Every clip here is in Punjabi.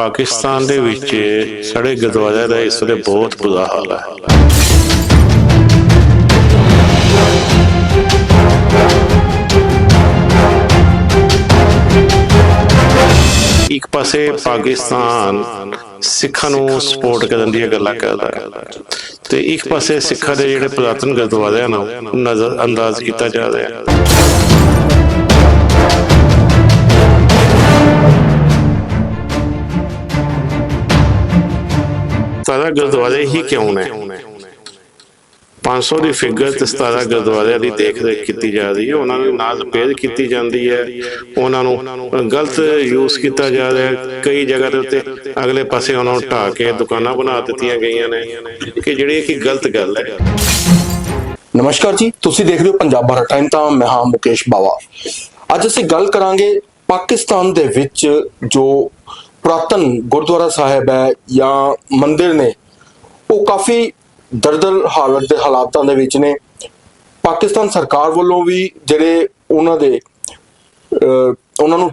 ਪਾਕਿਸਤਾਨ ਦੇ ਵਿੱਚ ਸਾਡੇ ਗੁਰਦੁਆਰਿਆਂ ਦਾ ਇਸ ਵੇਲੇ ਬਹੁਤ ਬੁਰਾ ਹਾਲ ਹੈ। ਇੱਕ ਪਾਸੇ ਪਾਕਿਸਤਾਨ ਸਿੱਖਾਂ ਨੂੰ ਸਪੋਰਟ ਕਰਨ ਦੀਆਂ ਗੱਲਾਂ ਕਰਦਾ ਹੈ ਤੇ ਇੱਕ ਪਾਸੇ ਸਿੱਖਾਂ ਦੇ ਜਿਹੜੇ ਪੁਰਾਤਨ ਗੁਰਦੁਆਰਿਆਂ ਨੂੰ ਨਜ਼ਰ ਅੰਦਾਜ਼ ਕੀਤਾ ਜਾ ਰਿਹਾ ਹੈ। ਸਤਾਰਾਂ ਗੁਰਦੁਆਰੇ ਹੀ ਕਿਉਂ ਨੇ? 500 ਦੀ ਫਿਗਰ ਤੇ 17 ਗੁਰਦੁਆਰਿਆਂ ਦੀ ਦੇਖ ਕੀਤੀ ਜਾ ਰਹੀ ਹੈ। ਉਹਨਾਂ ਨੂੰ ਨਾ ਰਿਪੇਅਰ ਕੀਤੀ ਜਾਂਦੀ ਹੈ। ਉਹਨਾਂ ਨੂੰ ਗਲਤ ਯੂਜ਼ ਕੀਤਾ ਜਾ ਰਿਹਾ ਹੈ। ਕਈ ਜਗ੍ਹਾ ਦੇ ਉੱਤੇ ਅਗਲੇ ਪਾਸੇ ਉਹਨਾਂ ਨੂੰ ਢਾ ਕੇ ਦੁਕਾਨਾਂ ਬਣਾ ਦਿੱਤੀਆਂ ਗਈਆਂ ਨੇ। ਕਿ ਜਿਹੜੀ ਕਿ ਗਲਤ ਗੱਲ ਹੈ। ਨਮਸਕਾਰ ਜੀ। ਤੁਸੀਂ ਦੇਖ ਰਹੇ ਹੋ ਪੰਜਾਬ ਭਾਰਤ ਟਾਈਮ ਤਾਂ ਮੈਂ ਹਾਂ ਮੁਕੇਸ਼ ਬਾਵਾ। ਅੱਜ ਅਸੀਂ ਗੱਲ ਕਰਾਂਗੇ ਪਾਕਿਸਤਾਨ ਦੇ ਵਿੱਚ ਜੋ ਪੁਰਾਤਨ ਗੁਰਦੁਆਰਾ ਸਾਹਿਬ ਹੈ ਜਾਂ ਮੰਦਿਰ ਨੇ, ਉਹ ਕਾਫੀ ਦਰਦਲ ਹਾਲਤ ਦੇ ਹਾਲਾਤਾਂ ਦੇ ਵਿੱਚ ਨੇ। ਪਾਕਿਸਤਾਨ ਸਰਕਾਰ ਵੱਲੋਂ ਵੀ ਜਿਹੜੇ ਉਹਨਾਂ ਦੇ ਉਹਨਾਂ ਨੂੰ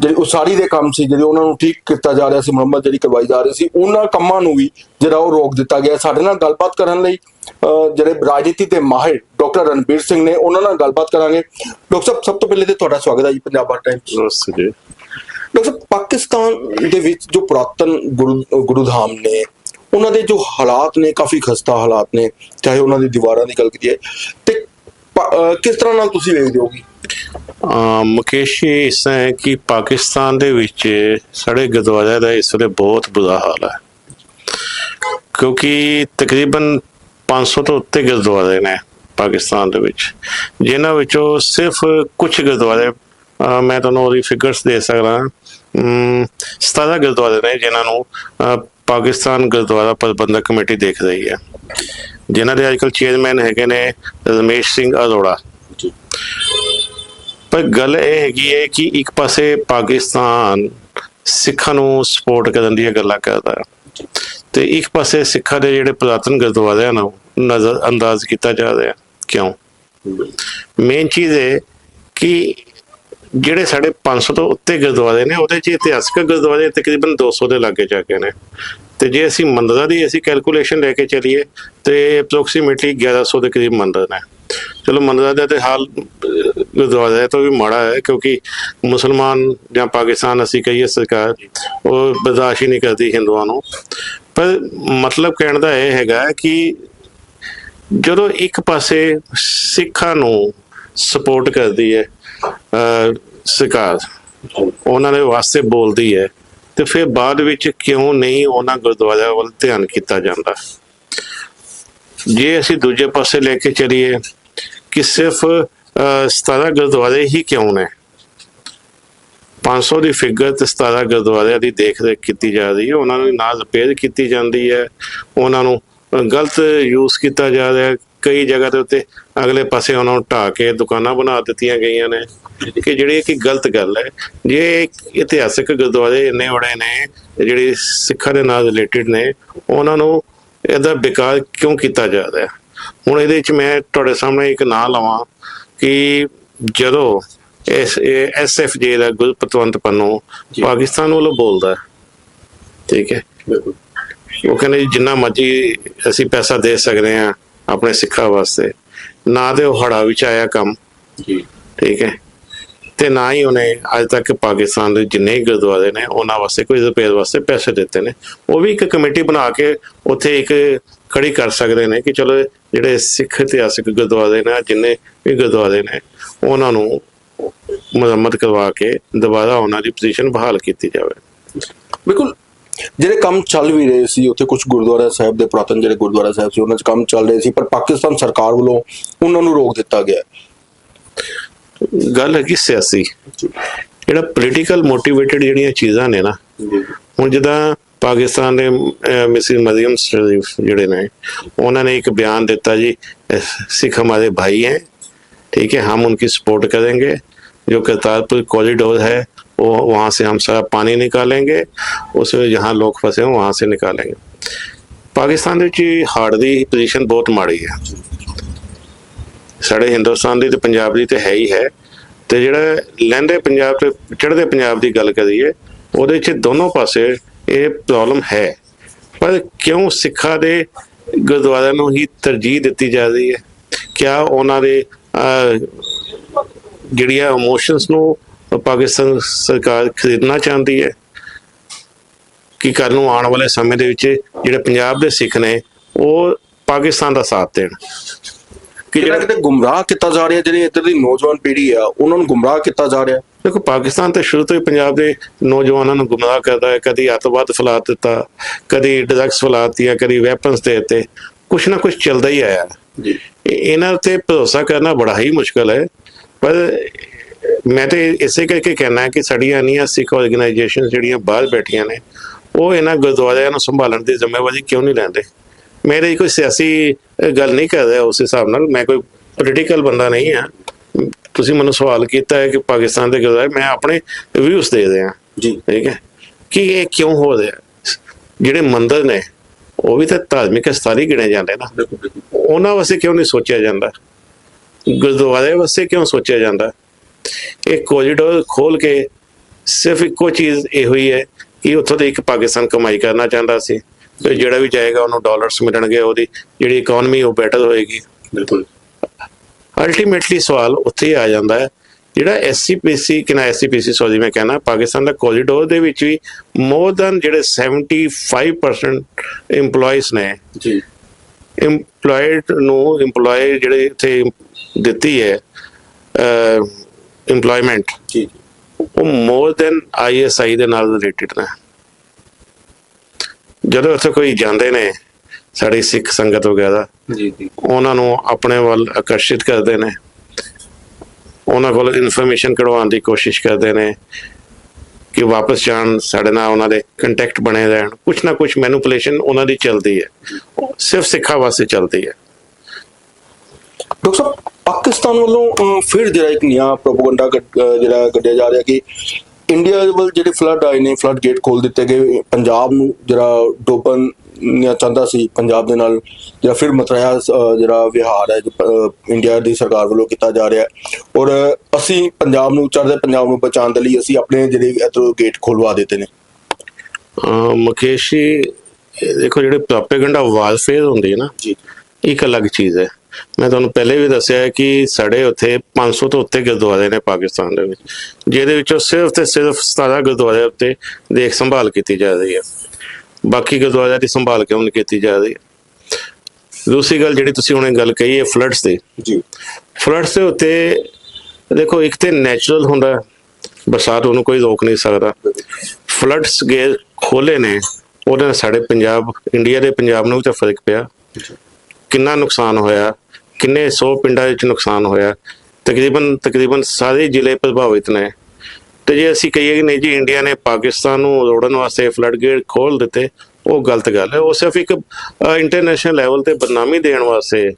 ਜਿਹੜੀ ਉਸਾਰੀ ਦੇ ਕੰਮ ਸੀ, ਜਿਹੜੇ ਉਹਨਾਂ ਨੂੰ ਠੀਕ ਕੀਤਾ ਜਾ ਰਿਹਾ ਸੀ, ਮੁਰੰਮਤ ਜਿਹੜੀ ਕਰਵਾਈ ਜਾ ਰਹੀ ਸੀ, ਉਹਨਾਂ ਕੰਮਾਂ ਨੂੰ ਵੀ ਜਿਹੜਾ ਉਹ ਰੋਕ ਦਿੱਤਾ ਗਿਆ। ਸਾਡੇ ਨਾਲ ਗੱਲਬਾਤ ਕਰਨ ਲਈ ਜਿਹੜੇ ਰਾਜਨੀਤੀ ਦੇ ਮਾਹਿਰ ਡਾਕਟਰ ਰਣਬੀਰ ਸਿੰਘ ਨੇ, ਉਹਨਾਂ ਨਾਲ ਗੱਲਬਾਤ ਕਰਾਂਗੇ। ਡਾਕਟਰ ਸਾਹਿਬ, ਸਭ ਤੋਂ ਪਹਿਲੇ ਤੇ ਤੁਹਾਡਾ ਸਵਾਗਤ ਹੈ ਜੀ, ਪੰਜਾਬ ਬਾਰ ਟਾਈਮਸ ਨਮਸਤੇ ਜੀ। ਪਾਕਿਸਤਾਨ ਦੇ ਵਿੱਚ ਜੋ ਪੁਰਾਤਨ ਗੁਰੂ, ਗੁਰੂਧਾਮ ਨੇ, ਉਹਨਾਂ ਦੇ ਜੋ ਹਾਲਾਤ ਨੇ, ਕਾਫੀ ਖਸਤਾ ਹਾਲਾਤ ਨੇ, ਚਾਹੇ ਉਹਨਾਂ ਦੀ ਦੀਵਾਰਾਂ ਦੀ ਗੱਲ ਕਰੀਏ, ਤੇ ਕਿਸ ਤਰ੍ਹਾਂ ਨਾਲ ਤੁਸੀਂ ਵੇਖਦੇ ਹੋਗੇ? ਮੁਕੇਸ਼ ਜੀ, ਇਸ ਤਰ੍ਹਾਂ ਹੈ ਕਿ ਪਾਕਿਸਤਾਨ ਦੇ ਵਿੱਚ ਸਾਡੇ ਗੁਰਦੁਆਰਿਆਂ ਦਾ ਇਸ ਵੇਲੇ ਬਹੁਤ ਬੁਰਾ ਹਾਲ ਹੈ। ਕਿਉਂਕਿ ਤਕਰੀਬਨ 500 ਤੋਂ ਉੱਤੇ ਗੁਰਦੁਆਰੇ ਨੇ ਪਾਕਿਸਤਾਨ ਦੇ ਵਿੱਚ। ਜਿਨ੍ਹਾਂ ਵਿੱਚੋਂ ਸਿਰਫ ਕੁਝ ਗੁਰਦੁਆਰੇ ਮੈਂ ਤੁਹਾਨੂੰ ਉਹਦੀ ਫਿਗਰਸ ਦੇ ਸਕਦਾ ਅਮ 17 ਗੁਰਦੁਆਰੇ ਨੇ ਜਿਨ੍ਹਾਂ ਨੂੰ ਪਾਕਿਸਤਾਨ ਗੁਰਦੁਆਰਾ ਪ੍ਰਬੰਧਕ ਕਮੇਟੀ ਦੇਖ ਰਹੀ ਹੈ। ਜਿਨ੍ਹਾਂ ਦੇ ਅੱਜਕੱਲ ਚੇਅਰਮੈਨ ਹੈਗੇ ਨੇ ਰਮੇਸ਼ ਸਿੰਘ ਅਰੋੜਾ। ਪਰ ਗੱਲ ਇਹ ਹੈਗੀ ਹੈ ਕਿ ਇੱਕ ਪਾਸੇ ਪਾਕਿਸਤਾਨ ਸਿੱਖਾਂ ਨੂੰ ਸਪੋਰਟ ਕਰਨ ਦੀਆਂ ਗੱਲਾਂ ਕਰਦਾ ਹੈ ਤੇ ਇੱਕ ਪਾਸੇ ਸਿੱਖਾਂ ਦੇ ਜਿਹੜੇ ਪੁਰਾਤਨ ਗੁਰਦੁਆਰਿਆਂ ਨੂੰ ਨਜ਼ਰ ਅੰਦਾਜ਼ ਕੀਤਾ ਜਾ ਰਿਹਾ। ਕਿਉਂ? ਮੇਨ ਚੀਜ਼ ਹੈ ਕਿ ਜਿਹੜੇ ਸਾਡੇ 500 ਤੋਂ ਉੱਤੇ ਗੁਰਦੁਆਰੇ ਨੇ, ਉਹਦੇ ਚ ਇਤਿਹਾਸਕ ਗੁਰਦੁਆਰੇ ਤਕਰੀਬਨ 200 ਦੇ ਲਾਗੇ ਜਾ ਕੇ ਨੇ। ਤੇ ਜੇ ਅਸੀਂ ਮੰਦਰਾਂ ਦੀ ਅਸੀਂ ਕੈਲਕੂਲੇਸ਼ਨ ਲੈ ਕੇ ਚੱਲੀਏ, ਤੇ ਅਪਰੋਕਸੀਮੇਟਲੀ 1100 ਦੇ ਕਰੀਬ ਮੰਦਰ ਨੇ। ਚਲੋ ਮੰਦਰਾਂ ਦਾ ਤੇ ਹਾਲ, ਗੁਰਦੁਆਰੇ ਤੋਂ ਵੀ ਮਾੜਾ ਹੈ, ਕਿਉਂਕਿ ਮੁਸਲਮਾਨ ਜਾਂ ਪਾਕਿਸਤਾਨ ਅਸੀਂ ਕਹੀਏ ਸਰਕਾਰ, ਉਹ ਬਰਦਾਸ਼ਤ ਹੀ ਨਹੀਂ ਕਰਦੀ ਹਿੰਦੂਆਂ ਨੂੰ। ਪਰ ਮਤਲਬ ਕਹਿਣ ਦਾ ਇਹ ਹੈਗਾ ਕਿ ਜਦੋਂ ਇੱਕ ਪਾਸੇ ਸਿੱਖਾਂ ਨੂੰ ਸਪੋਰਟ ਕਰਦੀ ਹੈ ਸਰਕਾਰ ਉਹਨਾਂ ਦੇ ਵਾਸਤੇ ਬੋਲਦੀ ਹੈ। ਤੇ ਫਿਰ ਬਾਅਦ ਵਿੱਚ ਕਿਉਂ ਨਹੀਂ ਉਹਨਾਂ ਗੁਰਦੁਆਰਿਆਂ ਵੱਲ ਧਿਆਨ ਕੀਤਾ ਜਾਂਦਾ? ਜੇ ਅਸੀਂ ਦੂਜੇ ਪਾਸੇ ਲੈ ਕੇ ਚਲੀਏ ਕਿ ਸਿਰਫ ਅਹ, 17 ਗੁਰਦੁਆਰੇ ਹੀ ਕਿਉਂ ਨੇ? 500 ਦੀ ਫਿਗਰ ਤੇ 17 ਗੁਰਦੁਆਰਿਆਂ ਦੀ ਦੇਖ ਰੇਖ ਕੀਤੀ ਜਾ ਰਹੀ ਹੈ। ਉਹਨਾਂ ਨੂੰ ਨਾ ਰਿਪੇਅਰ ਕੀਤੀ ਜਾਂਦੀ ਹੈ। ਉਹਨਾਂ ਨੂੰ ਗਲਤ ਯੂਜ਼ ਕੀਤਾ ਜਾ ਰਿਹਾ ਕਈ ਜਗ੍ਹਾ ਦੇ ਉੱਤੇ ਅਗਲੇ ਪਾਸੇ ਉਹਨਾਂ ਨੂੰ ਢਾ ਕੇ ਦੁਕਾਨਾਂ ਬਣਾ ਦਿੱਤੀਆਂ ਗਈਆਂ ਨੇ। ਕਿ ਜਿਹੜੀ ਕਿ ਗਲਤ ਗੱਲ ਹੈ ਜੇ ਇਤਿਹਾਸਕ ਗੁਰਦੁਆਰੇ ਇੰਨੇ ਬੜੇ ਨੇ ਜਿਹੜੇ ਸਿੱਖਾਂ ਦੇ ਨਾਲ ਰਿਲੇਟਡ ਨੇ ਉਹਨਾਂ ਨੂੰ ਇਹਦਾ ਬੇਕਾਰ ਕਿਉਂ ਕੀਤਾ ਜਾ ਰਿਹਾ ਹੁਣ ਇਹਦੇ ਵਿੱਚ ਮੈਂ ਤੁਹਾਡੇ ਸਾਹਮਣੇ ਇੱਕ ਨਾਂ ਲਵਾਂ ਕਿ ਜਦੋਂ ਐਸ ਐਸਐਫਜੇ ਦਾ ਗੁਰਪਤਵੰਤ ਪੰਨੂ ਪਾਕਿਸਤਾਨ ਵੱਲੋਂ ਬੋਲਦਾ ਠੀਕ ਹੈ? ਉਹ ਕਹਿੰਦੇ ਜੀ ਜਿੰਨਾ ਮਰਜ਼ੀ ਅਸੀਂ ਪੈਸਾ ਦੇ ਸਕਦੇ ਹਾਂ ਆਪਣੇ ਸਿੱਖਾਂ ਵਾਸਤੇ ਨਾ ਤੇ ਉਹ ਹੜਾ ਵਿੱਚ ਆਇਆ ਕੰਮ। ਜੀ। ਠੀਕ ਹੈ? ਤੇ ਨਾ ਹੀ ਉਹਨੇ ਅੱਜ ਤੱਕ ਪਾਕਿਸਤਾਨ ਦੇ ਜਿੰਨੇ ਹੀ ਗੁਰਦੁਆਰੇ ਨੇ, ਉਹਨਾਂ ਵਾਸਤੇ ਕੋਈ ਰਿਪੇਅਰ ਵਾਸਤੇ ਪੈਸੇ ਦਿੱਤੇ ਨੇ। ਉਹ ਵੀ ਇੱਕ ਕਮੇਟੀ ਬਣਾ ਕੇ ਉੱਥੇ ਇੱਕ ਖੜੀ ਕਰ ਸਕਦੇ ਨੇ ਕਿ ਚਲੋ ਜਿਹੜੇ ਸਿੱਖ ਇਤਿਹਾਸਿਕ ਗੁਰਦੁਆਰੇ ਨੇ, ਜਿੰਨੇ ਵੀ ਗੁਰਦੁਆਰੇ ਨੇ, ਉਹਨਾਂ ਨੂੰ ਮੁਰੰਮਤ ਕਰਵਾ ਕੇ ਦੁਬਾਰਾ ਉਹਨਾਂ ਦੀ ਪੋਜੀਸ਼ਨ ਬਹਾਲ ਕੀਤੀ ਜਾਵੇ। ਬਿਲਕੁਲ। ਜਿਹੜੇ ਕੰਮ ਚੱਲ ਵੀ ਰਹੇ ਸੀ, ਉੱਥੇ ਕੁਝ ਗੁਰਦੁਆਰਾ ਸਾਹਿਬ ਦੇ ਪੁਰਾਤਨ ਜਿਹੜੇ ਗੁਰਦੁਆਰਾ ਸਾਹਿਬ ਸੀ, ਉਹਨਾਂ 'ਚ ਕੰਮ ਚੱਲ ਰਹੇ ਸੀ, ਪਰ ਪਾਕਿਸਤਾਨ ਸਰਕਾਰ ਵੱਲੋਂ ਉਹਨਾਂ ਨੂੰ ਰੋਕ ਦਿੱਤਾ ਗਿਆ। ਗੱਲ ਹੈਗੀ ਸਿਆਸੀ ਜਿਹੜਾ ਪੋਲੀਟੀਕਲ ਮੋਟੀਵੇਟਡ ਜਿਹੜੀਆਂ ਚੀਜ਼ਾਂ ਨੇ ਨਾ ਹੁਣ ਜਿੱਦਾਂ ਪਾਕਿਸਤਾਨ ਦੇ ਮਿਸਿਸ ਮਰੀਮ ਸ਼ਰੀਫ ਜਿਹੜੇ ਨੇ ਉਹਨਾਂ ਨੇ ਇੱਕ ਬਿਆਨ ਦਿੱਤਾ ਜੀ ਅਹ, सिख हमारे भाई हैं ठीक है हम उनकी सपोर्ट करेंगे जो करतारपुर कॉरिडोर है वो वहाँ से हम सारा पानी निकालेंगे उसमें जहाँ लोग फंसे हैं वहाँ से निकालेंगे ਪਾਕਿਸਤਾਨ ਦੇ ਵਿੱਚ ਹਾਰਟ ਦੀ ਪੋਜੀਸ਼ਨ ਬਹੁਤ ਮਾੜੀ ਹੈ ਸਾਡੇ ਹਿੰਦੁਸਤਾਨ ਦੀ ਤੇ ਪੰਜਾਬ ਦੀ ਤੇ ਹੈ ਹੀ ਹੈ। ਤੇ ਜਿਹੜਾ ਲਹਿੰਦੇ ਪੰਜਾਬ ਤੇ ਚੜ੍ਹਦੇ ਪੰਜਾਬ ਦੀ ਗੱਲ ਕਰੀਏ ਉਹਦੇ 'ਚ ਦੋਨੋਂ ਪਾਸੇ ਇਹ ਪ੍ਰੋਬਲਮ ਹੈ। ਪਰ ਕਿਉਂ ਸਿੱਖਾਂ ਦੇ ਗੁਰਦੁਆਰਿਆਂ ਨੂੰ ਹੀ ਤਰਜੀਹ ਦਿੱਤੀ ਜਾ ਰਹੀ ਹੈ? ਕਿਆ ਉਹਨਾਂ ਦੇ ਅਹ, ਜਿਹੜੀਆਂ ਇਮੋਸ਼ਨਸ ਨੂੰ ਪਾਕਿਸਤਾਨ ਸਰਕਾਰ ਖਰੀਦਣਾ ਚਾਹੁੰਦੀ ਹੈ? ਕਿ ਕੱਲ ਨੂੰ ਆਉਣ ਵਾਲੇ ਸਮੇਂ ਦੇ ਵਿੱਚ ਜਿਹੜੇ ਪੰਜਾਬ ਦੇ ਸਿੱਖ ਨੇ ਉਹ ਪਾਕਿਸਤਾਨ ਦਾ ਸਾਥ ਦੇਣ। ਕਿ ਜਿਹੜਾ ਕਿਤੇ ਗੁੰਮਰਾਹ ਕੀਤਾ ਜਾ ਰਿਹਾ ਜਿਹੜੀ ਇੱਧਰ ਦੀ ਨੌਜਵਾਨ ਪੀੜ੍ਹੀ ਆ ਉਹਨਾਂ ਨੂੰ ਗੁੰਮਰਾਹ ਕੀਤਾ ਜਾ ਰਿਹਾ। ਦੇਖੋ ਪਾਕਿਸਤਾਨ ਤਾਂ ਸ਼ੁਰੂ ਤੋਂ ਹੀ ਪੰਜਾਬ ਦੇ ਨੌਜਵਾਨਾਂ ਨੂੰ ਗੁੰਮਰਾਹ ਕਰਦਾ ਹੈ। ਕਦੀ ਅੱਤਵਾਦ ਫੈਲਾ ਦਿੱਤਾ ਕਦੀ ਡਰੱਗਸ ਫੈਲਾਤੀਆਂ ਕਦੀ ਵੈਪਨਸ ਦੇ ਦਿੱਤੇ। ਕੁਛ ਨਾ ਕੁਛ ਚੱਲਦਾ ਹੀ ਆਇਆ। ਜੀ। ਇਹ- ਇਹਨਾਂ ਉੱਤੇ ਭਰੋਸਾ ਕਰਨਾ ਬੜਾ ਹੀ ਮੁਸ਼ਕਲ ਹੈ। ਪਰ ਮੈਂ ਤੇ ਇਸੇ ਕਰਕੇ ਕਹਿਣਾ ਹੈ ਕਿ ਸਾਡੀਆਂ ਇੰਨੀਆਂ ਸਿੱਖ ਆਰਗੇਨਾਈਜੇਸ਼ਨ ਜਿਹੜੀਆਂ ਬਾਹਰ ਬੈਠੀਆਂ ਨੇ ਉਹ ਇਹਨਾਂ ਗੁਰਦੁਆਰਿਆਂ ਨੂੰ ਸੰਭਾਲਣ ਦੀ ਜ਼ਿੰਮੇਵਾਰੀ ਕਿਉਂ ਨਹੀਂ ਲੈਂਦੇ? ਮੇਰੇ ਕੋਈ ਸਿਆਸੀ ਗੱਲ ਨਹੀਂ ਕਰ ਰਿਹਾ ਉਸ ਹਿਸਾਬ ਨਾਲ। ਮੈਂ ਕੋਈ ਪੋਲੀਟੀਕਲ ਬੰਦਾ ਨਹੀਂ ਹਾਂ। ਤੁਸੀਂ ਮੈਨੂੰ ਸਵਾਲ ਕੀਤਾ ਹੈ ਕਿ ਪਾਕਿਸਤਾਨ ਦੇ ਗੁਰਦੁਆਰੇ ਮੈਂ ਆਪਣੇ ਵਿਊਜ਼ ਦੇ ਰਿਹਾ। ਜੀ। ਠੀਕ ਹੈ? ਕਿ ਇਹ ਕਿਉਂ ਹੋ ਰਿਹਾ? ਜਿਹੜੇ ਮੰਦਰ ਨੇ ਉਹ ਵੀ ਤਾਂ ਧਾਰਮਿਕ ਸਥਾਨ ਹੀ ਗਿਣੇ ਜਾਂਦੇ ਨਾ। ਉਹਨਾਂ ਵਾਸਤੇ ਕਿਉਂ ਨਹੀਂ ਸੋਚਿਆ ਜਾਂਦਾ? ਗੁਰਦੁਆਰੇ ਵਾਸਤੇ ਕਿਉਂ ਸੋਚਿਆ ਜਾਂਦਾ? ਇਹ ਕੋਰੀਡੋਰ ਖੋਲ ਕੇ ਸਿਰਫ ਇੱਕੋ ਚੀਜ਼ ਇਹ ਹੋਈ ਹੈ ਕਿ ਉੱਥੋਂ ਦੇ ਇੱਕ ਪਾਕਿਸਤਾਨ ਕਮਾਈ ਕਰਨਾ ਚਾਹੁੰਦਾ ਸੀ। ਤੇ ਜਿਹੜਾ ਵੀ ਜਾਏਗਾ ਉਹਨੂੰ ਡਾਲਰਸ ਮਿਲਣਗੇ ਉਹਦੀ ਜਿਹੜੀ ਇਕਨੋਮੀ ਉਹ ਬੈਟਰ ਹੋਏਗੀ। ਬਿਲਕੁਲ। ਅਲਟੀਮੇਟਲੀ ਸਵਾਲ ਉੱਥੇ ਆ ਜਾਂਦਾ ਹੈ ਜਿਹੜਾ ਐਸਸੀਪੀਸੀ ਕਿਨਾ ਐਸਸੀਪੀਸੀ ਸੌਰੀ ਮੈਂ ਕਹਿਣਾ ਪਾਕਿਸਤਾਨ ਦਾ ਕੋਰੀਡੋਰ ਦੇ ਵਿੱਚ ਵੀ ਮੋਰ ਦਨ ਜਿਹੜੇ 75% EMPLOYEES ਨੇ ਜੀ। EMPLOYED ਨੂੰ EMPLOYE ਜਿਹੜੇ ਇੱਥੇ ਦਿੱਤੀ ਹੈ EMPLOYMENT ਜੀ। ਉਹ ਮੋਰ ਦੈਨ ISI ਦੇ ਨਾਲ ਰਿਲੇਟਡ ਨੇ। ਜਦੋਂ ਉੱਥੇ ਕੋਈ ਜਾਂਦੇ ਨੇ ਸਾਡੀ ਸਿੱਖ ਸੰਗਤ ਵਗੈਰਾ ਜੀ ਜੀ। ਉਹਨਾਂ ਨੂੰ ਆਪਣੇ ਵੱਲ ਆਕਰਸ਼ਿਤ ਕਰਦੇ ਨੇ। ਉਹਨਾਂ ਕੋਲ ਇਨਫੋਰਮੇਸ਼ਨ ਕਢਵਾਉਣ ਦੀ ਕੋਸ਼ਿਸ਼ ਕਰਦੇ ਨੇ ਕਿ ਵਾਪਸ ਜਾਣ ਸਾਡੇ ਨਾਲ ਉਹਨਾਂ ਦੇ ਕੰਟੈਕਟ ਬਣੇ ਰਹਿਣ। ਕੁਛ ਨਾ ਕੁਛ ਮੈਨੂਪੂਲੇਸ਼ਨ ਉਹਨਾਂ ਦੀ ਚੱਲਦੀ ਹੈ। ਸਿਰਫ ਸਿੱਖਾਂ ਵਾਸਤੇ ਚੱਲਦੀ ਹੈ। ਡਾਕਟਰ ਪਾਕਿਸਤਾਨ ਵੱਲੋਂ ਫਿਰ ਜਿਹੜਾ ਇੱਕ ਨਿਆ ਪ੍ਰੋਪਗੈਂਡਾ ਜਿਹੜਾ ਕੱਢਿਆ ਜਾ ਰਿਹਾ ਕਿ ਇੰਡੀਆ ਵੱਲ ਜਿਹੜੇ ਫਲੱਡ ਆਏ ਨੇ ਫਲੱਡ ਗੇਟ ਖੋਲ ਦਿੱਤੇ ਗਏ। ਪੰਜਾਬ ਨੂੰ ਜਿਹੜਾ ਡੋਬਨ ਨਿਆ ਚਾਹੁੰਦਾ ਸੀ ਪੰਜਾਬ ਦੇ ਨਾਲ ਜਿਹੜਾ ਫਿਰ ਮਤਰਾਇਆ ਜਿਹੜਾ ਵਿਹਾਰ ਹੈ ਇੰਡੀਆ ਦੀ ਸਰਕਾਰ ਵੱਲੋਂ ਕੀਤਾ ਜਾ ਰਿਹਾ। ਔਰ ਅਸੀਂ ਪੰਜਾਬ ਨੂੰ ਚੜ੍ਹਦੇ ਪੰਜਾਬ ਨੂੰ ਬਚਾਉਣ ਦੇ ਲਈ ਅਸੀਂ ਆਪਣੇ ਜਿਹੜੇ ਇਧਰੋਂ ਗੇਟ ਖੋਲਵਾ ਦਿੱਤੇ ਨੇ। ਮੁਕੇਸ਼ ਜੀ ਦੇਖੋ ਜਿਹੜੇ ਪ੍ਰੋਪੇਗੈਂਡਾ ਵਾਰਫੇਅਰ ਹੁੰਦੀ ਹੈ ਨਾ ਜੀ। ਇੱਕ ਅਲੱਗ ਚੀਜ਼ ਹੈ। ਮੈਂ ਤੁਹਾਨੂੰ ਪਹਿਲੇ ਵੀ ਦੱਸਿਆ ਹੈ ਕਿ ਸਾਡੇ ਉੱਥੇ 500 ਤੋਂ ਉੱਤੇ ਗੁਰਦੁਆਰੇ ਨੇ ਪਾਕਿਸਤਾਨ ਦੇ ਵਿੱਚ ਜਿਹਦੇ ਵਿੱਚੋਂ ਸਿਰਫ ਤੇ ਸਿਰਫ 17 ਗੁਰਦੁਆਰੇ ਉੱਤੇ ਦੇਖ ਸੰਭਾਲ ਕੀਤੀ ਜਾ ਰਹੀ ਹੈ। ਬਾਕੀ ਗੁਰਦੁਆਰਿਆਂ ਦੀ ਸੰਭਾਲ ਕਿਉਂ ਨਹੀਂ ਕੀਤੀ ਜਾ ਰਹੀ? ਦੂਸਰੀ ਗੱਲ ਜਿਹੜੀ ਤੁਸੀਂ ਹੁਣੇ ਗੱਲ ਕਹੀ ਹੈ ਫਲੱਡਸ ਦੀ। ਜੀ। ਫਲੱਡਸ ਦੇ ਉੱਤੇ ਦੇਖੋ ਇੱਕ ਤੇ ਨੈਚੁਰਲ ਹੁੰਦਾ ਹੈ, ਬਰਸਾਤ ਉਹਨੂੰ ਕੋਈ ਰੋਕ ਨਹੀਂ ਸਕਦਾ। ਫਲੱਡਸ ਗੇ ਖੋਲੇ ਨੇ ਉਹਦੇ ਨਾਲ ਸਾਡੇ ਪੰਜਾਬ ਇੰਡੀਆ ਦੇ ਪੰਜਾਬ ਨੂੰ ਵੀ ਤਾਂ ਫ਼ਰਕ ਪਿਆ। ਕਿੰਨਾ ਨੁਕਸਾਨ ਹੋਇਆ ਕਿੰਨੇ 100 ਪਿੰਡਾਂ ਵਿੱਚ ਨੁਕਸਾਨ ਹੋਇਆ। ਤਕਰੀਬਨ ਤਕਰੀਬਨ ਸਾਰੇ ਜ਼ਿਲ੍ਹੇ ਪ੍ਰਭਾਵਿਤ ਨੇ। ਤੇ ਜੇ ਅਸੀਂ ਕਹੀਏ ਕਿ ਨਹੀਂ ਜੀ, ਇੰਡੀਆ ਨੇ ਪਾਕਿਸਤਾਨ ਨੂੰ ਰੋੜਨ ਵਾਸਤੇ ਫਲੱਡ ਗੇਟ ਖੋਲ ਦਿੱਤੇ, ਉਹ ਗਲਤ ਗੱਲ ਹੈ। ਉਹ ਸਿਰਫ ਇੱਕ ਇੰਟਰਨੈਸ਼ਨਲ ਲੈਵਲ ਤੇ ਬਦਨਾਮੀ ਦੇਣ ਵਾਸਤੇ,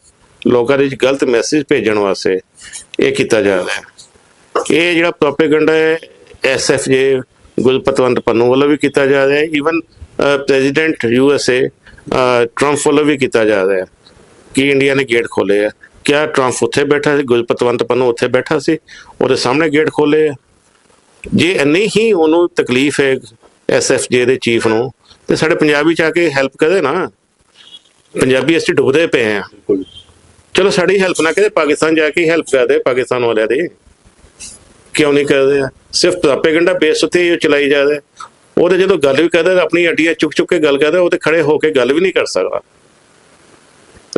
ਲੋਕਾਂ ਦੇ ਵਿੱਚ ਗਲਤ ਮੈਸੇਜ ਭੇਜਣ ਵਾਸਤੇ ਇਹ ਕੀਤਾ ਜਾ ਰਿਹਾ ਹੈ। ਇਹ ਜਿਹੜਾ ਪ੍ਰੋਪੇਗੈਂਡਾ ਹੈ ਐਸਐਫਜੇ ਗੁਰਪਤਵੰਤ ਪੰਨੂ ਵੱਲੋਂ ਵੀ ਕੀਤਾ ਜਾ ਰਿਹਾ ਹੈ। ਈਵਨ ਪ੍ਰੈਜ਼ੀਡੈਂਟ ਯੂਐਸਏ ਟਰੰਪ ਵੱਲੋਂ ਵੀ ਕੀਤਾ ਜਾ ਰਿਹਾ ਹੈ। ਕਿ ਇੰਡੀਆ ਨੇ ਗੇਟ ਖੋਲੇ ਆ? ਕਿਆ ਟਰੰਪ ਉੱਥੇ ਬੈਠਾ ਸੀ? ਗੁਰਪਤਵੰਤ ਪੰਨੂ ਉੱਥੇ ਬੈਠਾ ਸੀ? ਉਹਦੇ ਸਾਹਮਣੇ ਗੇਟ ਖੋਲੇ ਆ। ਜੇ ਇੰਨੀ ਹੀ ਉਹਨੂੰ ਤਕਲੀਫ ਹੈ ਐਸਐਫਜੇ ਦੇ ਚੀਫ ਨੂੰ ਤੇ ਸਾਡੇ ਪੰਜਾਬੀ ਚ ਆ ਕੇ ਹੈਲਪ ਕਰੇ ਨਾ। ਪੰਜਾਬੀ ਅਸੀਂ ਡੁੱਬਦੇ ਪਏ ਆ। ਬਿਲਕੁਲ। ਚਲੋ ਸਾਡੀ ਹੈਲਪ ਨਾ ਕਰੇ ਪਾਕਿਸਤਾਨ ਜਾ ਕੇ ਹੈਲਪ ਕਰਦੇ ਪਾਕਿਸਤਾਨ ਵਾਲਿਆਂ ਦੀ। ਕਿਉਂ ਨਹੀਂ ਕਰਦੇ ਆ? ਸਿਰਫ ਪ੍ਰੋਪੇਗੈਂਡਾ ਬੇਸ ਉੱਤੇ ਹੀ ਉਹ ਚਲਾਈ ਜਾ ਰਿਹਾ ਉਹਦੇ ਜਦੋਂ ਗੱਲ ਵੀ ਕਰਦਾ ਆਪਣੀ ਅੱਡੀਆਂ ਚੁੱਕ ਚੁੱਕ ਕੇ ਗੱਲ ਕਰਦਾ ਉਹ ਤੇ ਖੜੇ ਹੋ ਕੇ ਗੱਲ ਵੀ ਨਹੀਂ ਕਰ ਸਕਦਾ।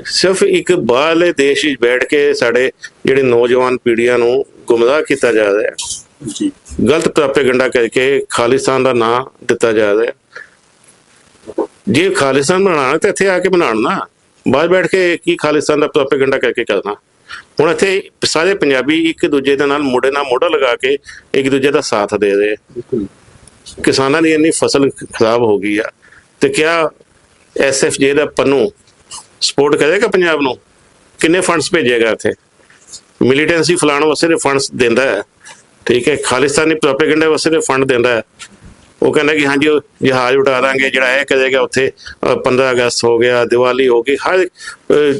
ਸਿਰਫ ਇੱਕ ਬਾਹਰਲੇ ਦੇਸ਼ ਵਿੱਚ ਬੈਠ ਕੇ ਸਾਡੇ ਜਿਹੜੇ ਨੌਜਵਾਨ ਪੀੜ੍ਹੀਆਂ ਨੂੰ ਗੁੰਮਰਾਹ ਕੀਤਾ ਜਾ ਰਿਹਾ ਹੈ। ਜੀ। ਗਲਤ ਪ੍ਰੋਪੇਗੈਂਡਾ ਕਰਕੇ ਖਾਲਿਸਤਾਨ ਦਾ ਨਾਂ ਦਿੱਤਾ ਜਾ ਰਿਹਾ ਜੇ ਖਾਲਿਸਤਾਨ ਬਣਾਉਣਾ ਤਾਂ ਇੱਥੇ ਆ ਕੇ ਬਣਾਉਣ ਨਾ। ਬਾਹਰ ਬੈਠ ਕੇ ਕੀ ਖਾਲਿਸਤਾਨ ਦਾ ਪ੍ਰੋਪੇਗੈਂਡਾ ਕਰਕੇ ਕਰਨਾ। ਹੁਣ ਇੱਥੇ ਸਾਰੇ ਪੰਜਾਬੀ ਇੱਕ ਦੂਜੇ ਦੇ ਨਾਲ ਮੋਢੇ ਨਾਲ ਮੋਢਾ ਲਗਾ ਕੇ ਇੱਕ ਦੂਜੇ ਦਾ ਸਾਥ ਦੇ ਰਹੇ। ਕਿਸਾਨਾਂ ਦੀ ਇੰਨੀ ਫਸਲ ਖਰਾਬ ਹੋ ਗਈ ਆ। ਤੇ ਕਿਆ ਐਸਐਫਜੇ ਦਾ ਪੰਨੂ ਸਪੋਰਟ ਕਰੇਗਾ ਪੰਜਾਬ ਨੂੰ? ਕਿੰਨੇ ਫੰਡਸ ਭੇਜੇਗਾ ਇੱਥੇ? ਮਿਲੀਟੈਂਸੀ ਫਲਾਣ ਵਾਸਤੇ ਦੇ ਫੰਡਸ ਦਿੰਦਾ ਹੈ। ਠੀਕ ਹੈ ਖਾਲਿਸਤਾਨੀ ਪ੍ਰੋਪੇਗੈਂਡਾ ਵਾਸਤੇ ਦੇ ਫੰਡ ਦਿੰਦਾ ਹੈ। ਉਹ ਕਹਿੰਦਾ ਕਿ ਹਾਂਜੀ ਜਹਾਜ਼ ਉਡਾ ਦਾਂਗੇ ਜਿਹੜਾ ਇਹ ਕਰੇਗਾ ਉੱਥੇ ਅ, 15 ਅਗਸਤ ਹੋ ਗਿਆ ਦੀਵਾਲੀ ਹੋ ਗਈ ਹਰ ਅ,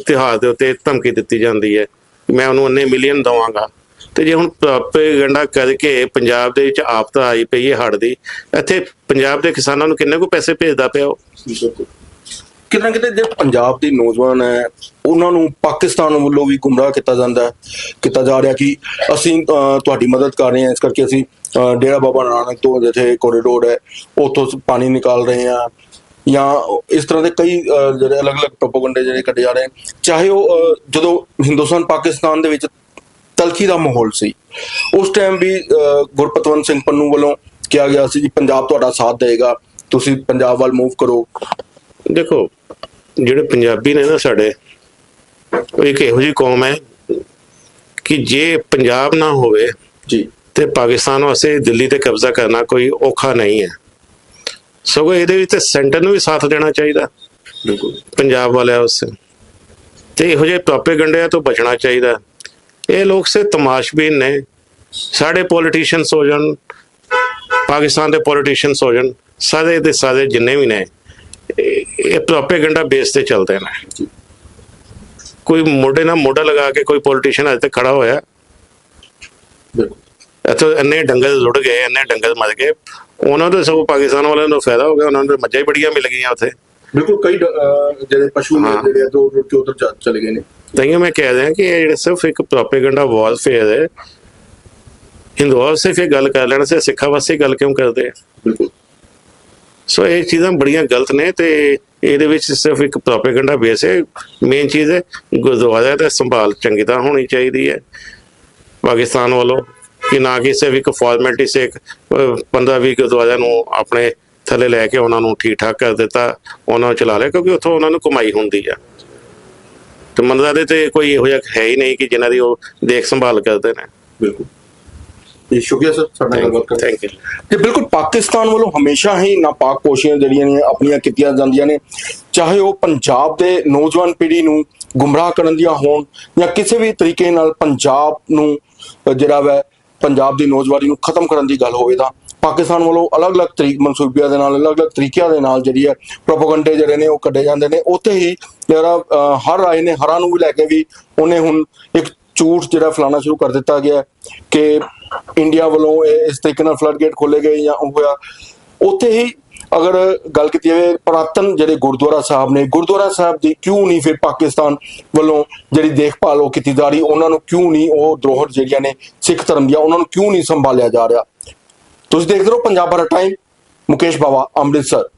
ਤਿਉਹਾਰ ਦੇ ਉੱਤੇ ਧਮਕੀ ਦਿੱਤੀ ਜਾਂਦੀ ਹੈ। ਮੈਂ ਉਹਨੂੰ ਇੰਨੇ ਮਿਲੀਅਨ ਦਵਾਂਗਾ। ਤੇ ਜੇ ਹੁਣ ਪ੍ਰੋਪੇਗੈਂਡਾ ਕਰਕੇ ਪੰਜਾਬ ਦੇ ਵਿੱਚ ਆਫਤ ਆਈ ਪਈ ਹੈ ਹੜ ਦੀ ਇੱਥੇ ਪੰਜਾਬ ਦੇ ਕਿਸਾਨਾਂ ਨੂੰ ਕਿੰਨੇ ਕੁ ਪੈਸੇ ਭੇਜਦਾ ਪਿਆ ਉਹ? ਕਿਤੇ ਨਾ ਕਿਤੇ ਜੇ ਪੰਜਾਬ ਦੇ ਨੌਜਵਾਨ ਹੈ ਉਹਨਾਂ ਨੂੰ ਪਾਕਿਸਤਾਨ ਵੱਲੋਂ ਵੀ ਗੁੰਮਰਾਹ ਕੀਤਾ ਜਾਂਦਾ ਹੈ ਕੀਤਾ ਜਾ ਰਿਹਾ ਕਿ ਅਸੀਂ ਤੁਹਾਡੀ ਮਦਦ ਕਰ ਰਹੇ ਹਾਂ ਇਸ ਕਰਕੇ ਅਸੀਂ ਡੇਰਾ ਬਾਬਾ ਨਾਨਕ ਤੋਂ ਜਿੱਥੇ ਕੋਰੀਡੋਰ ਹੈ ਉੱਥੋਂ ਪਾਣੀ ਨਿਕਾਲ ਰਹੇ ਹਾਂ ਜਾਂ ਇਸ ਤਰ੍ਹਾਂ ਦੇ ਕਈ ਜਿਹੜੇ ਅਲੱਗ-ਅਲੱਗ ਪ੍ਰੋਪਗੈਂਡੇ ਜਿਹੜੇ ਕੱਢੇ ਜਾ ਰਹੇ ਚਾਹੇ ਉਹ ਜਦੋਂ ਹਿੰਦੁਸਤਾਨ ਪਾਕਿਸਤਾਨ ਦੇ ਵਿੱਚ ਤਲਖੀ ਦਾ ਮਾਹੌਲ ਸੀ ਉਸ ਟਾਈਮ ਵੀ ਅਹ, ਗੁਰਪਤਵੰਤ ਸਿੰਘ ਪੰਨੂ ਵੱਲੋਂ ਕਿਹਾ ਗਿਆ ਸੀ ਜੀ ਪੰਜਾਬ ਤੁਹਾਡਾ ਸਾਥ ਦੇਵੇਗਾ ਤੁਸੀਂ ਪੰਜਾਬ ਵੱਲ ਮੂਵ ਕਰੋ। ਦੇਖੋ ਜਿਹੜੇ ਪੰਜਾਬੀ ਨੇ ਨਾ ਸਾਡੇ ਉਹ ਇੱਕ ਇਹੋ ਜਿਹੀ ਕੌਮ ਹੈ ਕਿ ਜੇ ਪੰਜਾਬ ਨਾ ਹੋਵੇ ਜੀ। ਤੇ ਪਾਕਿਸਤਾਨ ਵਾਸਤੇ ਦਿੱਲੀ ਤੇ ਕਬਜ਼ਾ ਕਰਨਾ ਕੋਈ ਔਖਾ ਨਹੀਂ ਹੈ। ਸਗੋਂ ਇਹਦੇ ਵਿੱਚ ਤੇ ਸੈਂਟਰ ਨੂੰ ਵੀ ਸਾਥ ਦੇਣਾ ਚਾਹੀਦਾ। ਬਿਲਕੁਲ। ਪੰਜਾਬ ਵਾਲਿਆਂ ਵਾਸਤੇ। ਤੇ ਇਹੋ ਜਿਹੇ ਪ੍ਰੋਪੇਗੈਂਡਿਆਂ ਤੋਂ ਬਚਣਾ ਚਾਹੀਦਾ। ਇਹ ਲੋਕ ਸੇ ਤਮਾਸ਼ਬੀਨ ਨੇ। ਸਾਡੇ ਪੋਲੀਟੀਸ਼ੀਅਨਸ ਹੋ ਜਾਣ ਪਾਕਿਸਤਾਨ ਦੇ ਪੋਲੀਟੀਸ਼ੀਅਨਸ ਹੋ ਜਾਣ ਸਾਰੇ ਦੇ ਸਾਰੇ ਜਿੰਨੇ ਵੀ ਨੇ ਇਹ ਇਹ ਪ੍ਰੋਪੇਗੈਂਡਾ ਬੇਸ ਤੇ ਚੱਲਦੇ ਨੇ। ਕੋਈ ਮੋਢੇ ਨਾਲ ਮੋਢਾ ਲਗਾ ਕੇ ਕੋਈ ਪੋਲੀਟੀਸ਼ੀਅਨ ਅਜੇ ਤੱਕ ਖੜਾ ਹੋਇਆ ਇੱਥੇ ਇੰਨੇ ਡੰਗਰ ਰੁੜ ਗਏ ਇੰਨੇ ਡੰਗਰ ਮਰ ਗਏ ਉਹਨਾਂ ਦੇ ਸਗੋਂ ਪਾਕਿਸਤਾਨ ਵਾਲਿਆਂ ਨੂੰ ਫਾਇਦਾ ਹੋ ਗਿਆ ਉਹਨਾਂ ਨੂੰ ਮੱਝਾਂ ਹੀ ਬੜੀਆਂ ਮਿਲ ਗਈਆਂ ਉੱਥੇ ਬਿਲਕੁਲ ਕਈ ਜਿਹੜੇ ਪਸ਼ੂ ਨੇ। ਜਿਹੜੇ ਦੋ ਕੇ ਉਧਰ ਚਲੇ ਗਏ ਨੇ ਤਾਈਓ ਮੈਂ ਕਹਿ ਰਿਹਾ ਕਿ ਇਹ ਜਿਹੜੇ ਸਿਰਫ ਇੱਕ ਪ੍ਰੋਪੇਗੈਂਡਾ ਵਾਰਫੇਅਰ ਹੈ ਹਿੰਦੂਆਂ ਵਾਸਤੇ ਫਿਰ ਗੱਲ ਕਰ ਲੈਣ ਸੇ ਸਿੱਖਾਂ ਵਾਸਤੇ ਗੱਲ ਕਿਉਂ ਕਰਦੇ ਆ? ਬਿਲਕੁਲ ਸੋ ਇਹ ਚੀਜ਼ਾਂ ਬੜੀਆਂ ਗਲਤ ਨੇ ਤੇ ਇਹਦੇ ਵਿੱਚ ਸਿਰਫ ਇੱਕ ਪ੍ਰੋਪੇਗੈਂਡਾ ਬੇਸ ਹੈ। ਮੇਨ ਚੀਜ਼ ਹੈ, ਗੁਰਦੁਆਰਾ ਦਾ ਸੰਭਾਲ ਚੰਗੀ ਤਰ੍ਹਾਂ ਹੋਣੀ ਚਾਹੀਦੀ ਹੈ। ਪਾਕਿਸਤਾਨ ਵੱਲੋਂ ਕਿ ਨਾ ਕਿ ਸਿਰਫ ਇੱਕ ਫਾਰਮੈਲਿਟੀ ਸੇ ਇੱਕ 15-20 ਗੁਰਦੁਆਰਿਆਂ ਨੂੰ ਆਪਣੇ ਥੱਲੇ ਲੈ ਕੇ ਉਹਨਾਂ ਨੂੰ ਠੀਕ ਠਾਕ ਕਰ ਦਿੱਤਾ, ਉਹਨਾਂ ਨੂੰ ਚਲਾ ਲਿਆ, ਕਿਉਂਕਿ ਉੱਥੋਂ ਉਹਨਾਂ ਨੂੰ ਕਮਾਈ ਹੁੰਦੀ ਆ। ਤੇ ਮੰਦਰਾਂ ਦੇ ਤੇ ਕੋਈ ਇਹੋ ਜਿਹਾ ਹੈ ਹੀ ਨਹੀਂ ਕਿ ਜਿਨ੍ਹਾਂ ਦੀ ਉਹ ਦੇਖ ਸੰਭਾਲ ਕਰਦੇ ਨੇ। ਬਿਲਕੁਲ। ਇਹ ਸ਼ੁਕਰੀਆ ਸਰ ਸਾਡਾ ਗੱਲਬਾਤ ਕਰਨ ਥੈਂਕ ਯੂ ਤੇ ਬਿਲਕੁਲ ਪਾਕਿਸਤਾਨ ਵੱਲੋਂ ਹਮੇਸ਼ਾ ਹੀ ਨਾਪਾਕ ਕੋਸ਼ਿਸ਼ਾਂ ਜਿਹੜੀਆਂ ਨੇ ਆਪਣੀਆਂ ਕੀਤੀਆਂ ਜਾਂਦੀਆਂ ਨੇ ਚਾਹੇ ਉਹ ਪੰਜਾਬ ਦੇ ਨੌਜਵਾਨ ਪੀੜ੍ਹੀ ਨੂੰ ਗੁੰਮਰਾਹ ਕਰਨ ਦੀਆਂ ਹੋਣ ਜਾਂ ਕਿਸੇ ਵੀ ਤਰੀਕੇ ਨਾਲ ਪੰਜਾਬ ਨੂੰ ਜਿਹੜਾ ਵੈ ਪੰਜਾਬ ਦੀ ਨੌਜਵਾਨੀ ਨੂੰ ਖਤਮ ਕਰਨ ਦੀ ਗੱਲ ਹੋਵੇ ਤਾਂ ਪਾਕਿਸਤਾਨ ਵੱਲੋਂ ਅਲੱਗ-ਅਲੱਗ ਤਰੀਕ ਮਨਸੂਬਿਆਂ ਦੇ ਨਾਲ ਅਲੱਗ-ਅਲੱਗ ਤਰੀਕਿਆਂ ਦੇ ਨਾਲ ਜਿਹੜੀ ਹੈ ਪ੍ਰੋਪਗੈਂਡੇ ਜਿਹੜੇ ਨੇ ਉਹ ਕੱਢੇ ਜਾਂਦੇ ਨੇ। ਉੱਥੇ ਹੀ ਜਿਹੜਾ ਹਰ ਆਏ ਨੇ ਹਰਾਂ ਨੂੰ ਵੀ ਲੈ ਕੇ ਵੀ ਉਹਨੇ ਹੁਣ ਇੱਕ ਝੂਠ ਜਿਹੜਾ ਫਲਾਣਾ ਸ਼ੁਰੂ ਕਰ ਦਿੱਤਾ ਗਿਆ ਕਿ ਇੰਡੀਆ ਵੱਲੋਂ ਇਹ ਇਸ ਤਰੀਕੇ ਨਾਲ ਫਲੱਡ ਗੇਟ ਖੋਲੇ ਗਏ ਜਾਂ ਉਹ ਹੋਇਆ, ਉੱਥੇ ਹੀ ਅਗਰ ਗੱਲ ਕੀਤੀ ਜਾਵੇ ਪ੍ਰਾਤਨ ਜਿਹੜੇ ਗੁਰਦੁਆਰਾ ਸਾਹਿਬ ਨੇ, ਗੁਰਦੁਆਰਾ ਸਾਹਿਬ ਦੀ ਕਿਉਂ ਨਹੀਂ ਫਿਰ ਪਾਕਿਸਤਾਨ ਵੱਲੋਂ ਜਿਹੜੀ ਦੇਖਭਾਲ ਉਹ ਕੀਤੀ ਜਾ ਰਹੀ, ਉਹਨਾਂ ਨੂੰ ਕਿਉਂ ਨਹੀਂ ਉਹ ਧਰੋਹਰ ਜਿਹੜੀਆਂ ਨੇ ਸਿੱਖ ਧਰਮ ਦੀਆਂ, ਉਹਨਾਂ ਨੂੰ ਕਿਉਂ ਨਹੀਂ ਸੰਭਾਲਿਆ ਜਾ ਰਿਹਾ? ਤੁਸੀਂ ਦੇਖਦੇ ਰਹੋ ਪੰਜਾਬ ਭਰ ਟਾਈਮ ਮੁਕੇਸ਼ ਬਾਵਾ, ਅੰਮ੍ਰਿਤਸਰ।